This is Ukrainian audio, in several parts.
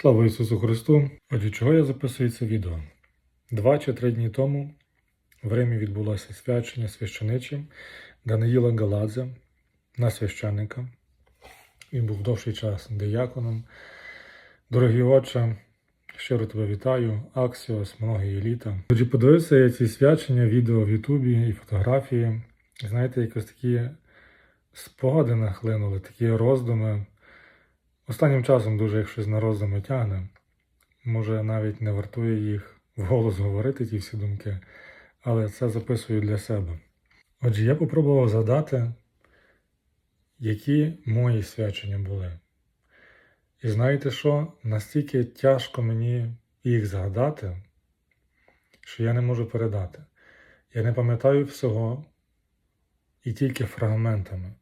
Слава Ісусу Христу! Отже, чого я записую це відео? Два чи три дні тому в Римі відбулося свячення священичим Даниїла Галадзе на священника. Він був довший час дияконом. Дорогі отче, щиро тебе вітаю, Аксіос, многі літа. Отже, подивився я ці свячення, відео в Ютубі і фотографії. Знаєте, якось такі спогади нахлинули, такі роздуми. Останнім часом дуже як щось на роздуми тягне. Може, навіть не вартує їх вголос говорити, ті всі думки, але це записую для себе. Отже, я попробував згадати, які мої свячення були. І знаєте що? Настільки тяжко мені їх згадати, що я не можу передати. Я не пам'ятаю всього і тільки фрагментами,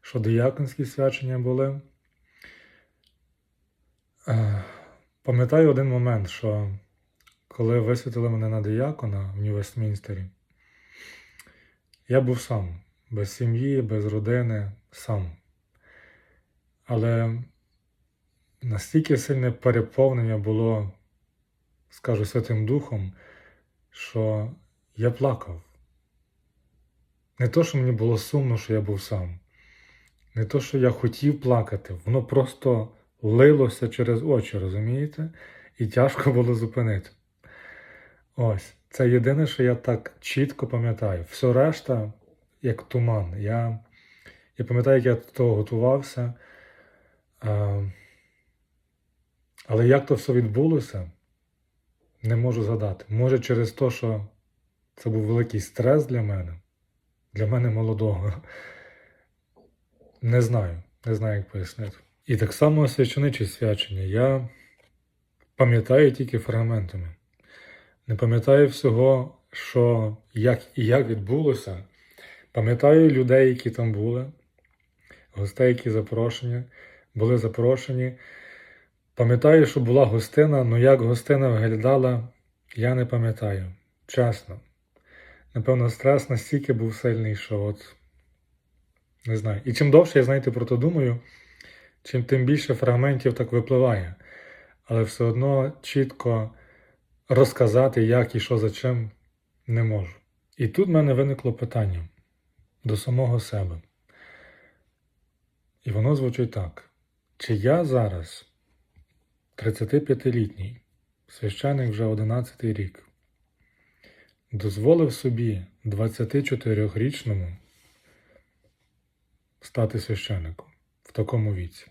що дияконські свячення були. Е, Пам'ятаю один момент, що коли висвятили мене на диякона в Нью-Вестмінстері, я був сам, без сім'ї, без родини, сам. Але настільки сильне переповнення було, скажу, Святим Духом, що я плакав. Не то, що мені було сумно, що я був сам, не то, що я хотів плакати, воно просто лилося через очі, розумієте? І тяжко було зупинити. Ось, це єдине, що я так чітко пам'ятаю. Все решта, як туман. Я, я пам'ятаю, як я до того готувався. А, але як то все відбулося, не можу згадати. Може, через те, що це був великий стрес для мене, для мене молодого. Не знаю, не знаю, як пояснити. І так само священичі свячення. Я пам'ятаю тільки фрагментами. Не пам'ятаю всього, що як і як відбулося. Пам'ятаю людей, які там були, гостей, які запрошені, були запрошені. Пам'ятаю, що була гостина, але як гостина виглядала, я не пам'ятаю. Чесно. Напевно, стрес настільки був сильний, що от не знаю. І чим довше я, знаєте, про то думаю, чим тим більше фрагментів так випливає. Але все одно чітко розказати, як і що за чим, не можу. І тут в мене виникло питання до самого себе. І воно звучить так: чи я зараз, 35-літній, священик вже 11 рік, дозволив собі 24-річному стати священником в такому віці?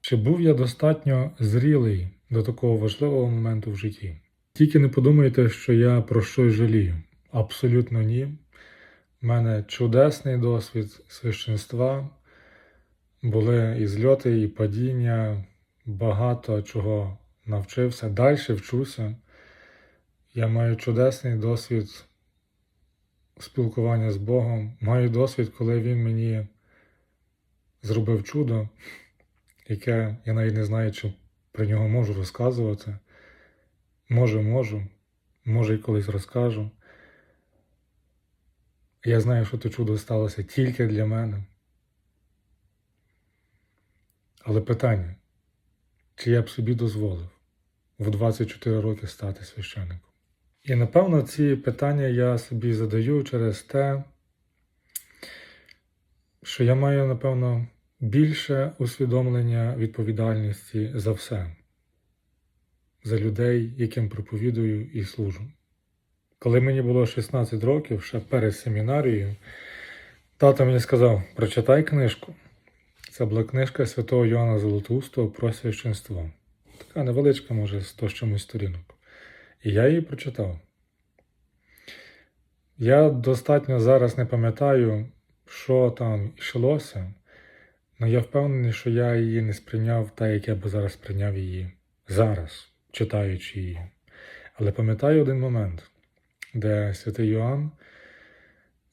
Чи був я достатньо зрілий до такого важливого моменту в житті? Тільки не подумайте, що я про щось жалію. Абсолютно ні. У мене чудесний досвід священства. Були і зльоти, і падіння, багато чого навчився. Далі вчуся. Я маю чудесний досвід спілкування з Богом. Маю досвід, коли Він мені зробив чудо яке я навіть не знаю, чи про нього можу розказувати. Може, можу, може і колись розкажу. Я знаю, що то чудо сталося тільки для мене. Але питання, чи я б собі дозволив в 24 роки стати священником? І напевно ці питання я собі задаю через те, що я маю, напевно, більше усвідомлення відповідальності за все, за людей, яким проповідую і служу. Коли мені було 16 років, ще перед семінарією, тато мені сказав: прочитай книжку. Це була книжка святого Йоанна Золотоустого про священство. Така невеличка, може, 100 з чомусь сторінок. І я її прочитав. Я достатньо зараз не пам'ятаю, що там йшлося, Ну, я впевнений, що я її не сприйняв так, як я би зараз сприйняв її зараз, читаючи її. Але пам'ятаю один момент, де святий Йоанн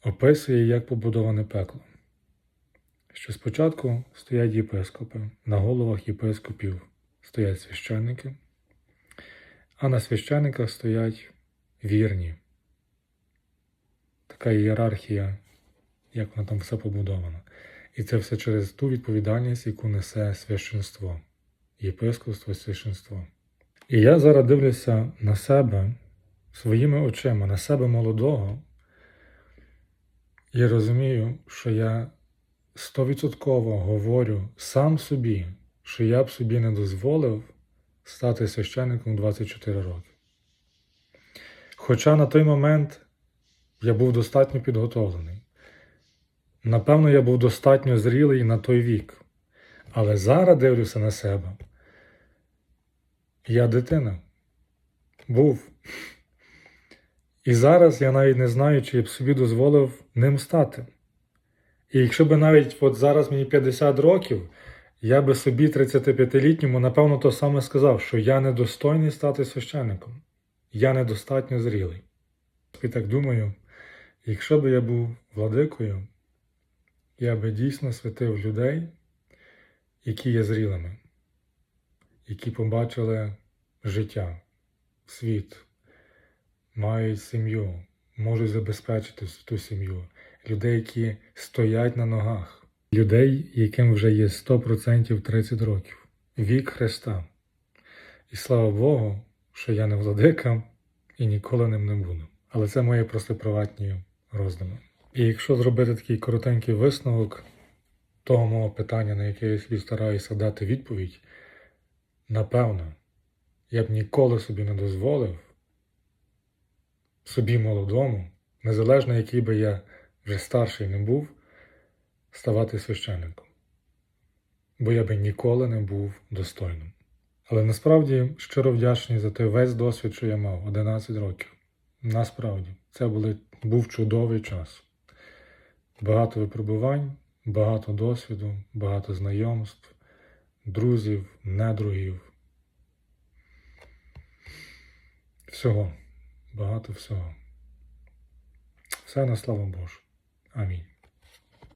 описує, як побудоване пекло. Що спочатку стоять єпископи, на головах єпископів стоять священники, а на священниках стоять вірні. Така ієрархія, як вона там все побудована. І це все через ту відповідальність, яку несе священство. єпископство, священство. І я зараз дивлюся на себе своїми очима, на себе молодого, і розумію, що я стовідсотково говорю сам собі, що я б собі не дозволив стати священником 24 роки. Хоча на той момент я був достатньо підготовлений. Напевно, я був достатньо зрілий на той вік. Але зараз дивлюся на себе. Я дитина. Був. І зараз я навіть не знаю, чи я б собі дозволив ним стати. І якщо б навіть от зараз мені 50 років, я би собі 35-літньому, напевно, то саме сказав, що я недостойний стати священником. Я недостатньо зрілий. І так думаю, якщо б я був владикою, я би дійсно святив людей, які є зрілими, які побачили життя, світ, мають сім'ю, можуть забезпечити ту сім'ю, людей, які стоять на ногах, людей, яким вже є 100% 30 років, вік Христа. І слава Богу, що я не владика і ніколи ним не буду. Але це мої просто приватні роздуми. І якщо зробити такий коротенький висновок того мого питання, на яке я собі стараюся дати відповідь, напевно, я б ніколи собі не дозволив собі молодому, незалежно який би я вже старший не був, ставати священником. Бо я би ніколи не був достойним. Але насправді щиро вдячний за той весь досвід, що я мав 11 років. Насправді, це були, був чудовий час. Багато випробувань, багато досвіду, багато знайомств, друзів, недругів. Всього, багато всього. Все на славу Божу. Амінь.